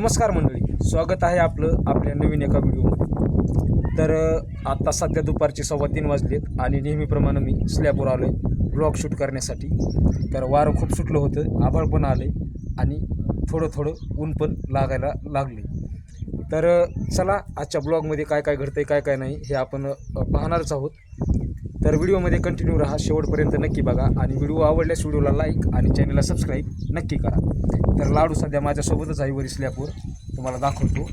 नमस्कार मंडळी स्वागत आहे आपलं आपल्या नवीन एका व्हिडिओमध्ये. तर आत्ता सध्या दुपारचे सव्वा तीन वाजलेत आणि नेहमीप्रमाणे मी स्लॅबवर आलो आहे ब्लॉग शूट करण्यासाठी. तर वारं खूप सुटलं होतं आभाळ पण आले आणि थोडं थोडं ऊन पण लागायला लागले तर चला आजच्या ब्लॉगमध्ये काय काय घडतं आहे काय काय नाही हे आपण पाहणारच आहोत. तर व्हिडिओमध्ये कंटिन्यू राहा. शेवटपर्यंत नक्की बघा. आणि व्हिडिओ आवडल्यास व्हिडिओला लाईक आणि चॅनलला सबस्क्राईब नक्की करा. तर लाडू सध्या माझ्यासोबतच आहे वरी स्लॅपवर तुम्हाला दाखवतो.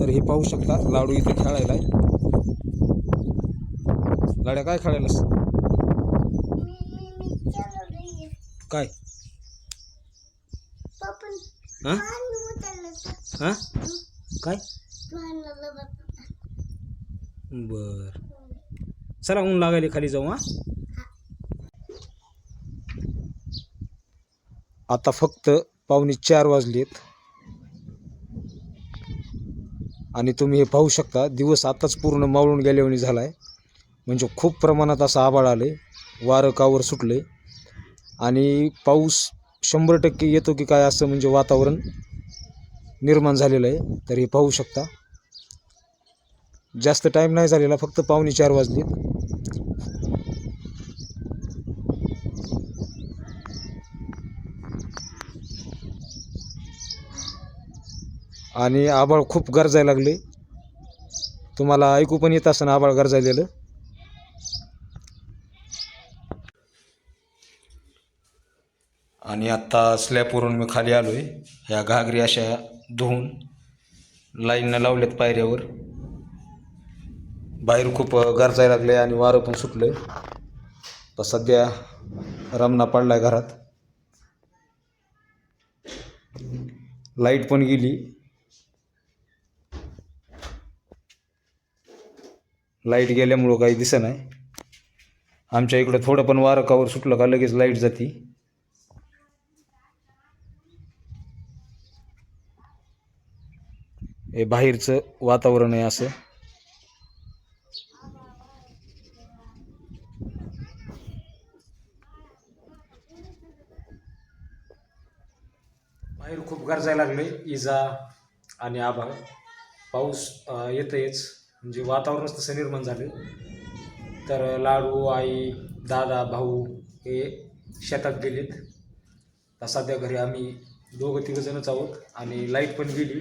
तर हे पाहू शकता लाडू इथे खेळायला आहे. लाड्या काय खेळायलास? काय? हां? हां? काय? बर. चला ऊन लागायला खाली जाऊ हां? आता फक्त पावणे चार वाजलेत. आणि तुम्ही हे पाहू शकता दिवस आताच पूर्ण मावळून गेल्यावानी झाला आहे म्हणजे खूप प्रमाणात असं आबाळ आलं आहे वारं कावर सुटले आणि पाऊस शंभर टक्के येतो की काय असं म्हणजे वातावरण निर्माण झालेलं आहे. तर हे पाहू शकता. जास्त टाईम नाही झालेला फक्त पावणे चार वाजलेत. आणि आभाळ खूप गरजायला लागले. तुम्हाला ऐकू पण येत असताना आभाळ गरजायलेलं. आणि आत्ता स्लॅपवरून मी खाली आलो आहे ह्या घागरी अशा धुवून लाईननं लावल्यात पायऱ्यावर. बाहेर खूप गरजायला लागले आणि वारं पण सुटलं. तर सध्या रमना पडलाय घरात. लाइट पण गेली. लाइट गेल्यामुळं काही दिसत नाही. आमच्या इकडं थोडं पण वारं कावर सुटलं का लगेच लाइट जाती. हे बाहेरचं वातावरण आहे असं बाहेर खूप गरजायला लागले इजा आणि आभाळ. पाऊस अं, म्हणजे वातावरणच तसं निर्माण झालं तर लाडू आई दादा भाऊ हे शेतात गेलेत. तर सध्या घरी आम्ही दोघं तिघं जणच आहोत आणि लाइट पण गेली.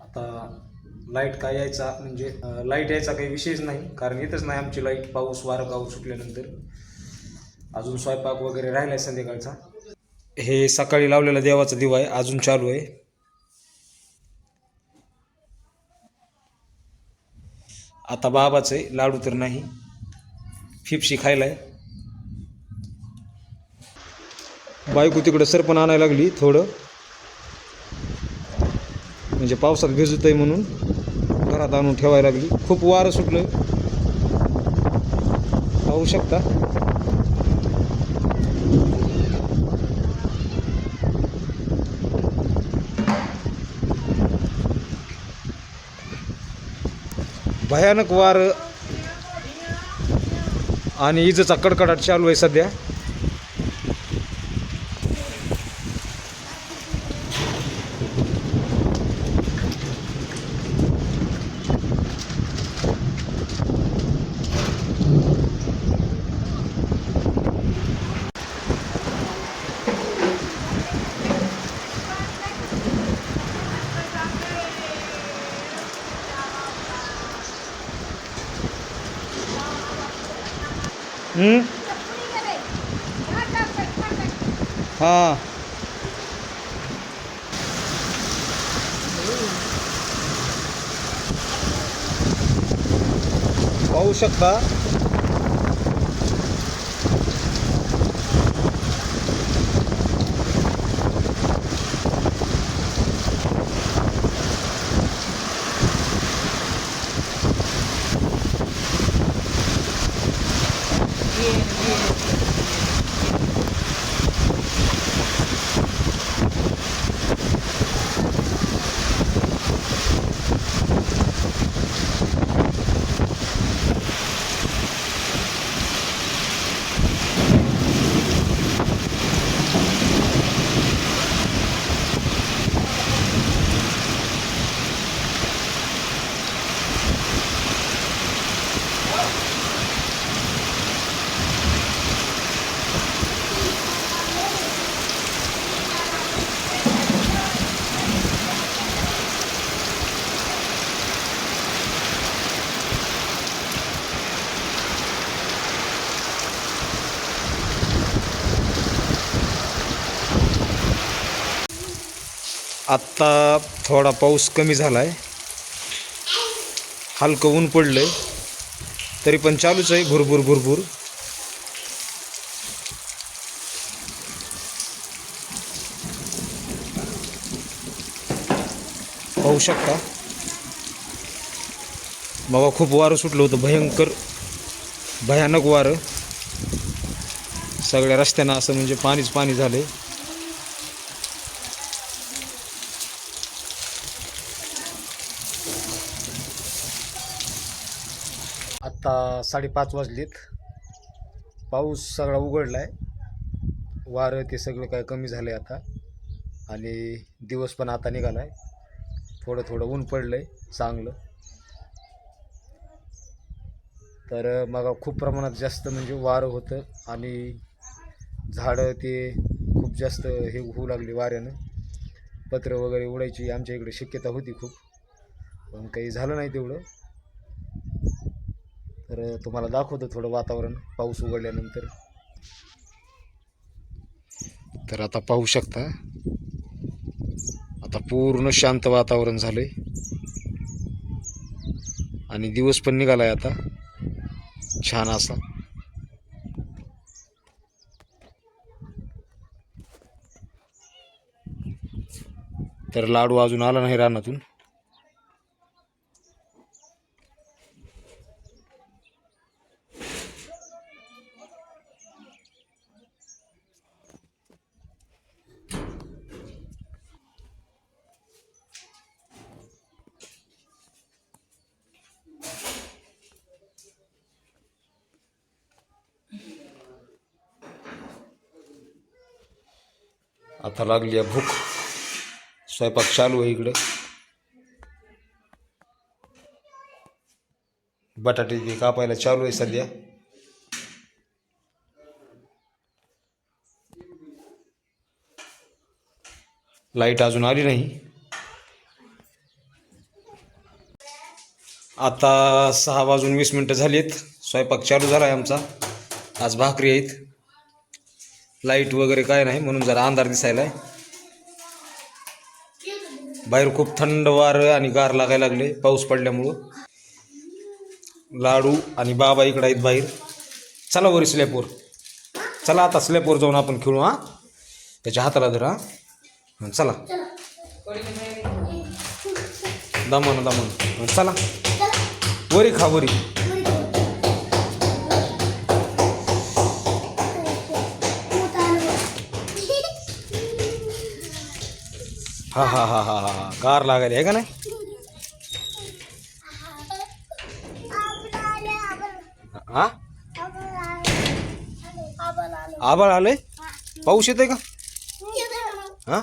आता लाइट काय यायचा म्हणजे लाइट यायचा काही विषयच नाही. कारण येतच नाही आमची लाइट. पाऊस वारं गाव सुटल्यानंतर. अजून स्वयंपाक वगैरे राहिला आहे संध्याकाळचा. हे सकाळी लावलेला देवाचा दिवा आहे अजून चालू आहे. आता बाबाचं आहे लाडू तर नाही. फिपशी खायला आहे. बायको तिकडं सरपण आणायला लागली थोडं. म्हणजे पावसात भिजत आहे म्हणून घरात आणून ठेवायला लागली. खूप वारं सुटलं. पाहू शकता. भयानक वार आणि इजेचा कडकडाट चालू आहे सध्या. हां. पाहू शकता. आत्ता थोडा पाऊस कमी झाला आहे हलकं ऊन पडलं आहे तरी पण चालूच आहे भुरभुर भुरभुर. पाहू शकता. बाबा खूप वारं सुटलं होतं. भयंकर भयानक वारं. सगळ्या रस्त्यांना असं म्हणजे पाणीच पाणी झाले आता साडेपाच वाजलेत. पाऊस सगळा उघडला आहे वारं ते सगळं काय कमी झालं आहे आता. आणि दिवस पण आता निघाला आहे थोडं थोडं ऊन पडलं आहे चांगलं. तर मग खूप प्रमाणात जास्त म्हणजे वारं होतं आणि झाडं ते खूप जास्त हे होऊ लागली वाऱ्यानं. पत्र वगैरे उडायची आमच्या इकडे शक्यता होती खूप. पण काही झालं नाही तेवढं. तर तुम्हाला दाखवतो थोडं वातावरण पाऊस उघडल्यानंतर. तर आता पाहू शकता. आता पूर्ण शांत वातावरण झालंय. आणि दिवस पण निघालाय आता. छान असा. तर लाडू अजून आला नाही रानातून. आता लागली आहे भूक. स्वयंपाक चालू आहे इकडं. बटाटे ते कापायला चालू आहे सध्या. लाइट अजून आली नाही. आता सहा वाजून वीस मिनटं झाली आहेत स्वयंपाक चालू झाला आहे आमचा. आज भाकरी आहेत. लाइट वगैरे काय नाही म्हणून जरा अंधार दिसायला आहे बाहेर खूप थंड वारं आणि गार लागायला लागले पाऊस पडल्यामुळं. लाडू आणि बाबा इकडं आहेत बाहेर. चला वर स्लॅपवर चला आता स्लॅपवर जाऊन आपण खेळू हां? त्याच्या हाताला धर हां चला. दमन दमन. चला. वरी खा वरी. हा हा हा हा हा. हा गार लागायला आहे का नाही? हा? आबाळ आलंय? पाऊस येतोय का? हा?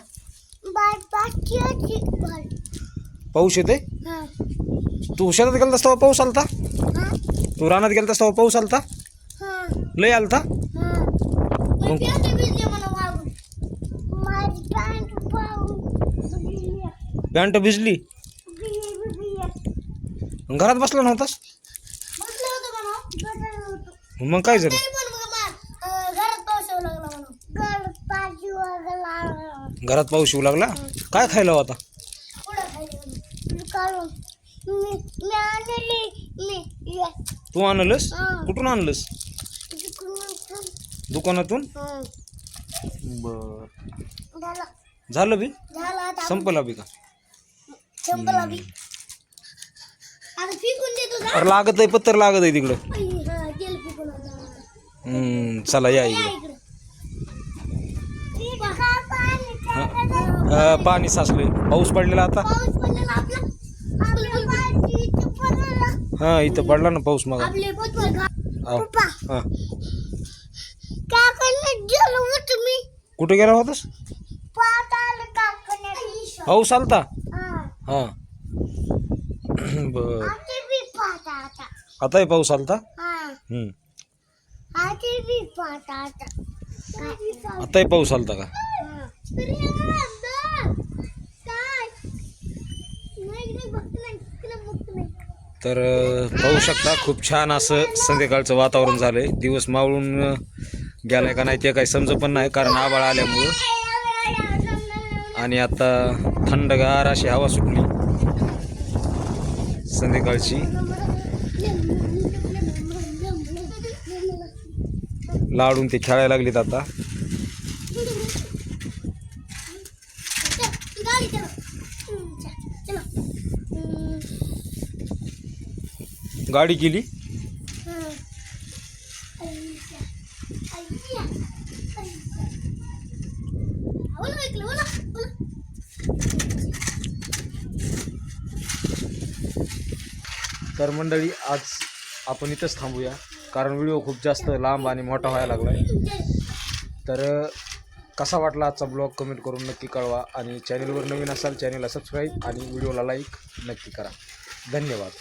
पाऊस येतोय? तू शेतात गेलतास तेव्हा पाऊस आलता? तू रानात गेलतास तेव्हा पाऊस आलता? लय आलता? पॅन्ट भिजली? घरात बसला नव्हतास? मग काय झालं? घरात पाऊस येऊ लागला? काय खायला हो आता? तू आणलंस? कुठून आणलंस? दुकानातून? बर झालं बी? संपला बी का? चंपला बी आता फिकून देतो जा अरे लागत आहे पत्तर लागत आहे तिकडं. हा गेल फिकून आता. हम्म, चला या या इकडं. इकडं. का पाणी अं, पाणी साचलंय. पाऊस पडलेला आता? पाऊस पडलेला आपला. आपलं पाणी इथं पडलेलं. हा इथं पडला ना पाऊस मग. आपले पतवर घा हा पप्पा. हा. काकांना गेलो मग तुम्ही कुठे गेला होतास? पात आलं काकांना. पाऊस आलता? हा. बर. बी आता आताही पाऊस आलता? हा हम्म. आते बी आता काय आताही पाऊस आलता का? हा. काय नाही इकडे बघत नाही बघत नाही तर पाहू शकता खूप छान असं संध्याकाळचं वातावरण झालंय. दिवस मावळून अं, गेलाय का नाही ते काही समज पण नाही कारण आबाळ आल्यामुळं. आणि आता थंडगार अशी हवा सुटली. संध्याकाळची. लाडून ते खेळायला लागलेत आता. गाडी चलो गाडी केली हम्म. अय्या, अय्या, अय्या. हो ना, ऐकलं, हो ना, हो ना. तर मंडळी आज आपण इथंच थांबूया. कारण व्हिडिओ खूप जास्त लांब आणि मोठा व्हायला लागला आहे तर कसा वाटला आजचा ब्लॉग कमेंट करून नक्की कळवा आणि चॅनलवर नवीन असाल चॅनलला सबस्क्राईब आणि व्हिडिओला लाईक नक्की करा. धन्यवाद.